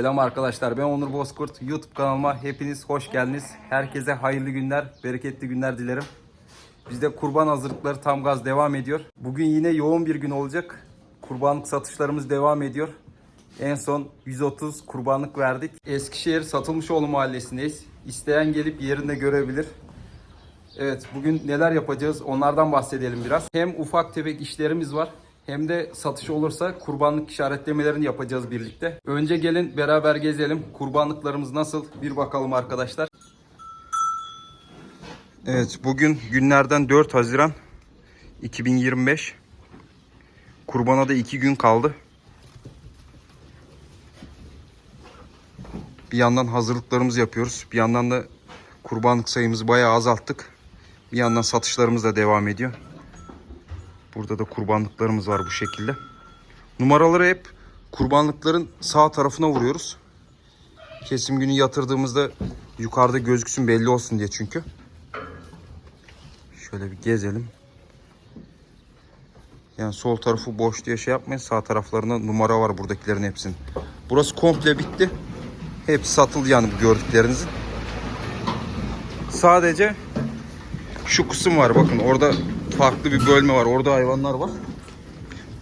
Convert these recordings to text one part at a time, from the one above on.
Selam arkadaşlar ben Onur Bozkurt. YouTube kanalıma hepiniz hoş geldiniz. Herkese hayırlı günler, bereketli günler dilerim. Bizde kurban hazırlıkları tam gaz devam ediyor. Bugün yine yoğun bir gün olacak. Kurbanlık satışlarımız devam ediyor. En son 130 kurbanlık verdik. Eskişehir Satılmışoğlu mahallesindeyiz. İsteyen gelip yerinde görebilir. Evet bugün neler yapacağız onlardan bahsedelim biraz. Hem ufak tefek işlerimiz var hem de satış olursa kurbanlık işaretlemelerini yapacağız birlikte. Önce gelin beraber gezelim. Kurbanlıklarımız nasıl bir bakalım arkadaşlar. Evet bugün günlerden 4 Haziran 2025. Kurbana da 2 gün kaldı. Bir yandan hazırlıklarımızı yapıyoruz. Bir yandan da kurbanlık sayımızı bayağı azalttık. Bir yandan satışlarımız da devam ediyor. Burada da kurbanlıklarımız var bu şekilde. Numaraları hep kurbanlıkların sağ tarafına vuruyoruz. Kesim günü yatırdığımızda yukarıda gözüksün belli olsun diye çünkü. Şöyle bir gezelim. Yani sol tarafı boş diye şey yapmayın. Sağ taraflarında numara var buradakilerin hepsinin. Burası komple bitti. Hepsi satıldı yani bu gördüklerinizin. Sadece şu kısım var bakın orada farklı bir bölme var. Orada hayvanlar var.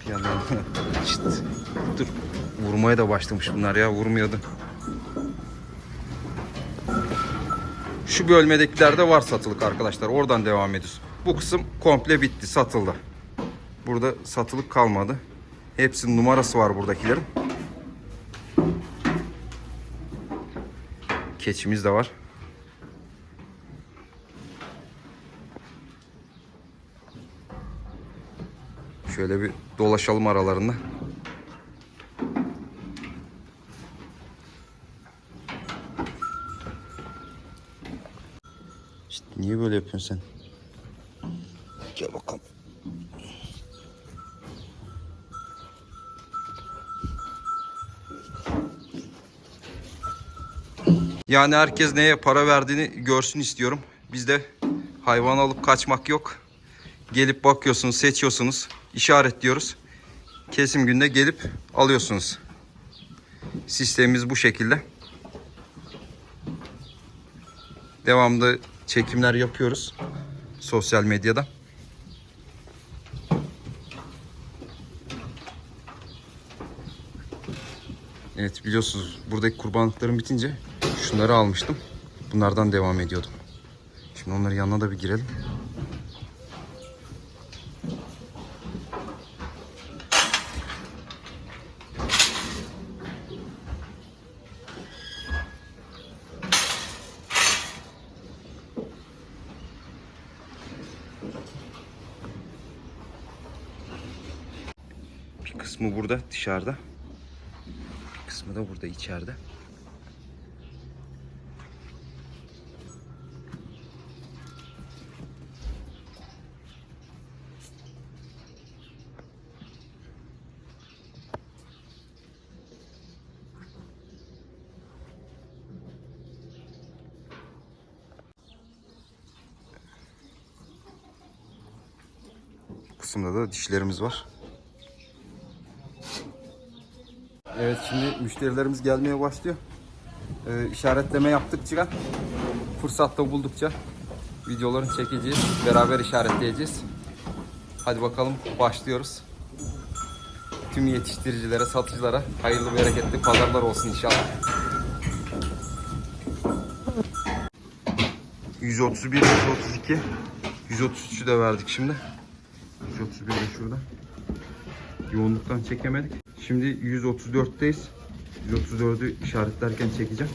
Bir yandan Şşt, dur vurmaya da başlamış bunlar ya vurmuyordu. Şu bölmedekilerde var satılık arkadaşlar. Oradan devam ediyoruz. Bu kısım komple bitti satıldı. Burada satılık kalmadı. Hepsinin numarası var buradakilerin. Keçimiz de var. Şöyle bir dolaşalım aralarında. İşte niye böyle yapıyorsun sen? Gel bakalım. Yani herkes neye para verdiğini görsün istiyorum. Bizde hayvan alıp kaçmak yok. Gelip bakıyorsunuz, seçiyorsunuz, işaretliyoruz. Kesim günde gelip alıyorsunuz. Sistemimiz bu şekilde. Devamlı çekimler yapıyoruz sosyal medyada. Evet biliyorsunuz buradaki kurbanlıklarım bitince şunları almıştım. Bunlardan devam ediyordum. Şimdi onların yanına da bir girelim. Bir kısmı burada dışarıda. Bir kısmı da burada içeride. Kısımda da dişlerimiz var. Evet şimdi müşterilerimiz gelmeye başlıyor. Ee, işaretleme yaptıkça, fırsatta buldukça videolarını çekeceğiz. Beraber işaretleyeceğiz. Hadi bakalım başlıyoruz. Tüm yetiştiricilere, satıcılara hayırlı bereketli pazarlar olsun inşallah. 131, 132, 133'ü de verdik şimdi. 131 de şurada. Yoğunluktan çekemedik. Şimdi 134'teyiz. 134'ü işaretlerken çekeceğim.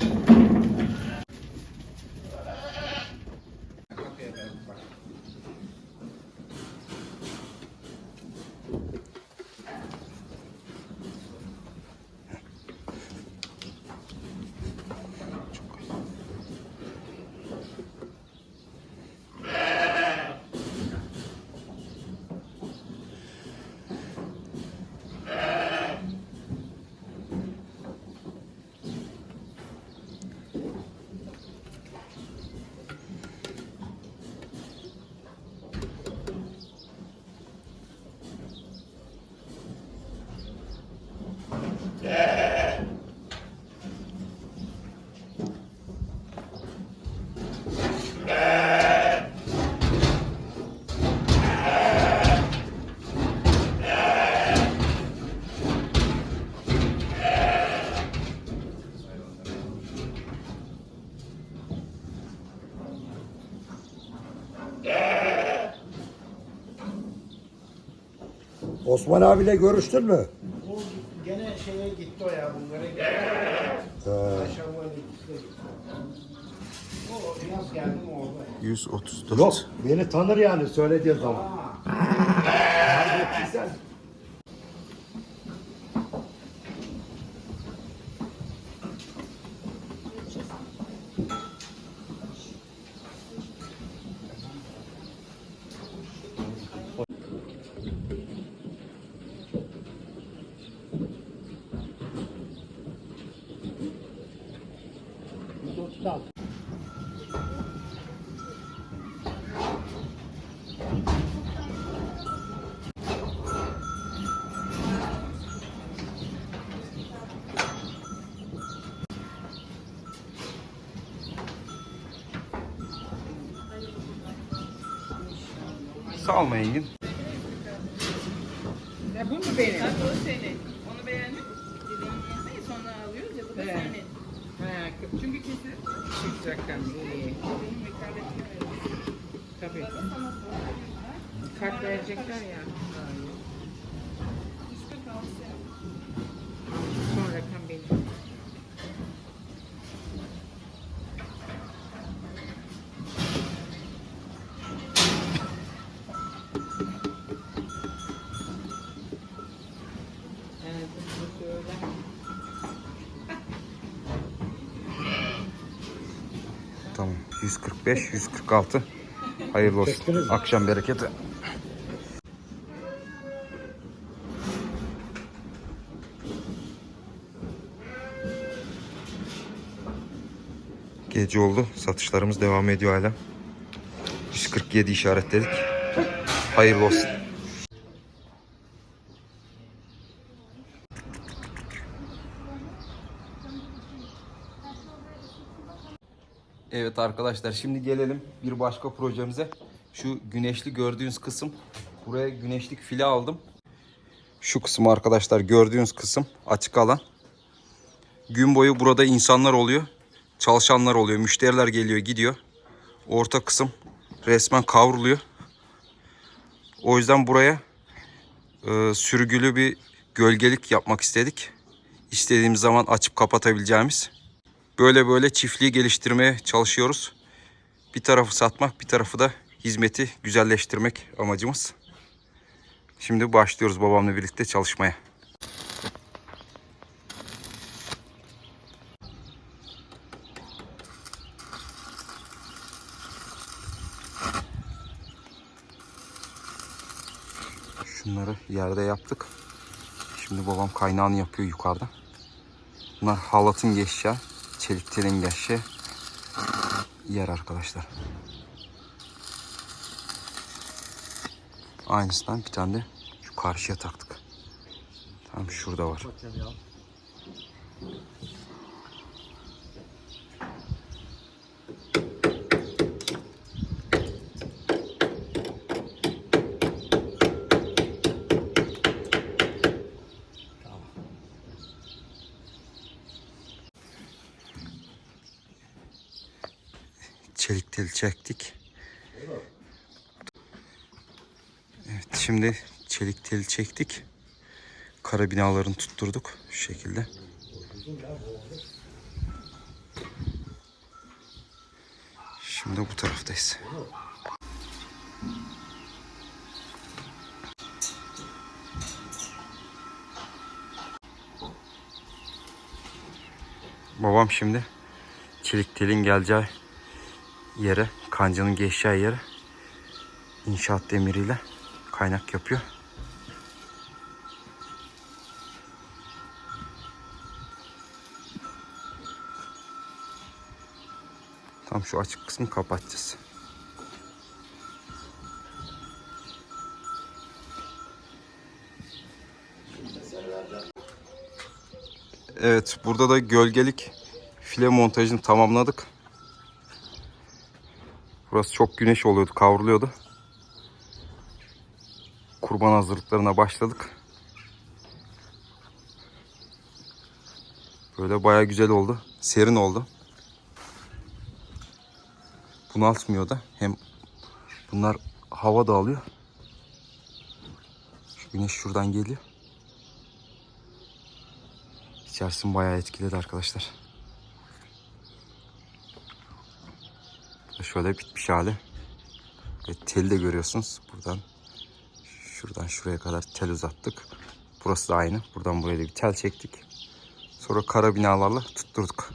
Osman abiyle görüştün mü? O gene şeye gitti o ya bunlara gitti. Aşağıya gitti. O nasıl geldi mi oldu? 134. Yok beni tanır yani söylediği zaman. 36. Salma Engin. Ya bu mu benim? Bak o senin. Onu beğendin mi? Dediğin sonra alıyoruz ya bu da senin. Çünkü kesin çıkacaklar. İyi. Benim rekabetimi Tabii. Kart verecekler ya. Son rakam benim. Evet, bu söyle. Tamam. 145, 146. Hayırlı olsun. Akşam bereketi. Gece oldu. Satışlarımız devam ediyor hala. 147 işaretledik. Hayırlı olsun. Evet arkadaşlar şimdi gelelim bir başka projemize. Şu güneşli gördüğünüz kısım. Buraya güneşlik file aldım. Şu kısım arkadaşlar gördüğünüz kısım açık alan. Gün boyu burada insanlar oluyor. Çalışanlar oluyor. Müşteriler geliyor gidiyor. Orta kısım resmen kavruluyor. O yüzden buraya e, sürgülü bir gölgelik yapmak istedik. İstediğimiz zaman açıp kapatabileceğimiz. Böyle böyle çiftliği geliştirmeye çalışıyoruz. Bir tarafı satmak, bir tarafı da hizmeti güzelleştirmek amacımız. Şimdi başlıyoruz babamla birlikte çalışmaya. Şunları yerde yaptık. Şimdi babam kaynağını yapıyor yukarıda. Bunlar halatın geçeceği, çelik geçeceği yer arkadaşlar. Aynısından bir tane de şu karşıya taktık. Tam şurada var. çelik tel çektik. Evet şimdi çelik tel çektik. Kara binalarını tutturduk şu şekilde. Şimdi bu taraftayız. Babam şimdi çelik telin geleceği yere, kancanın geçeceği yere inşaat demiriyle kaynak yapıyor. Tam şu açık kısmı kapatacağız. Evet, burada da gölgelik file montajını tamamladık. Burası çok güneş oluyordu, kavruluyordu. Kurban hazırlıklarına başladık. Böyle baya güzel oldu. Serin oldu. Bunaltmıyor da. Hem bunlar hava da alıyor. Güneş şuradan geliyor. İçerisini bayağı etkiledi arkadaşlar. Bu da Şöyle bitmiş hali. Ve teli de görüyorsunuz. Buradan şuradan şuraya kadar tel uzattık. Burası da aynı. Buradan buraya da bir tel çektik. Sonra kara binalarla tutturduk.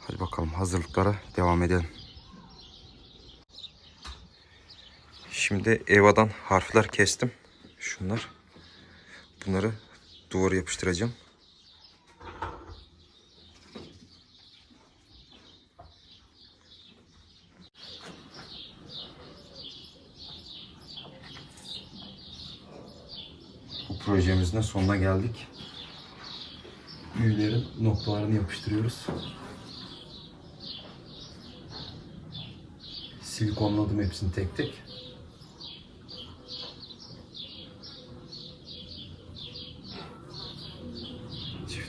Hadi bakalım hazırlıklara devam edelim. Şimdi Eva'dan harfler kestim. Şunlar. Bunları duvara yapıştıracağım. Bu projemizin sonuna geldik. Büyülerin noktalarını yapıştırıyoruz. Silikonladım hepsini tek tek.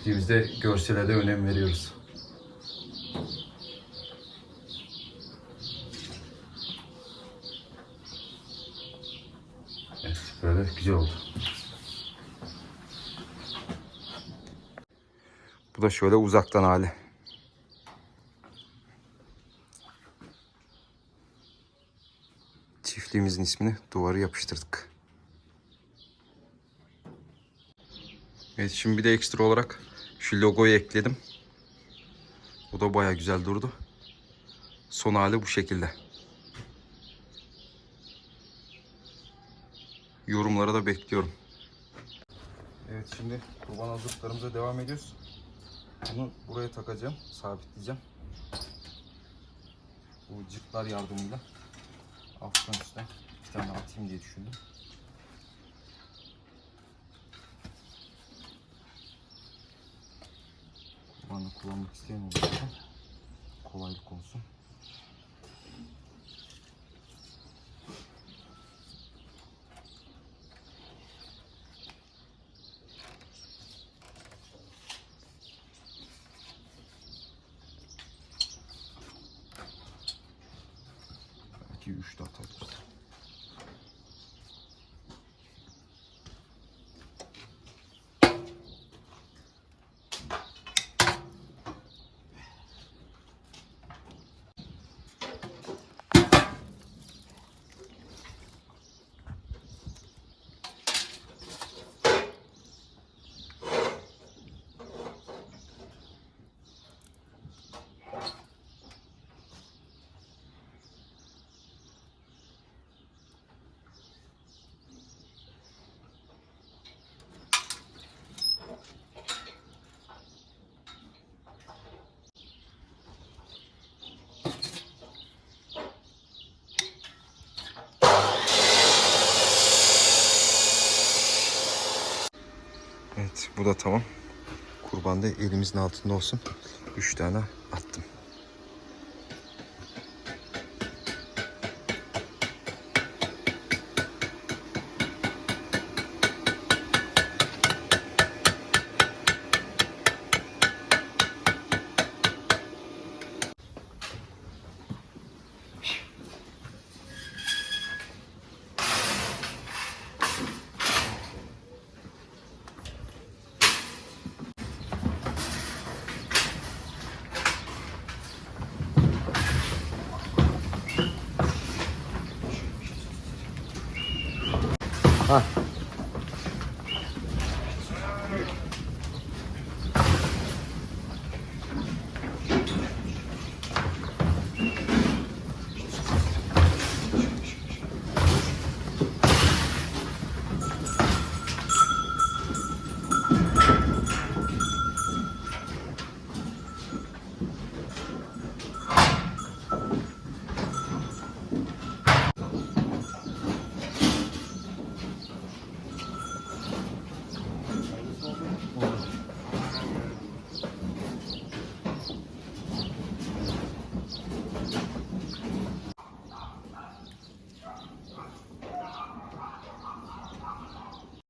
Çiftliğimizde görsele de önem veriyoruz. Evet, böyle güzel oldu. Bu da şöyle uzaktan hali. Çiftliğimizin ismini duvara yapıştırdık. Evet şimdi bir de ekstra olarak şu logoyu ekledim. O da baya güzel durdu. Son hali bu şekilde. Yorumlara da bekliyorum. Evet şimdi kurban hazırlıklarımıza devam ediyoruz. Bunu buraya takacağım, sabitleyeceğim. Bu cıklar yardımıyla üstten bir tane atayım diye düşündüm. Kullanmak olursa kolaylık olsun. Belki 3 de atabiliriz. Evet bu da tamam. Kurban da elimizin altında olsun. 3 tane attım.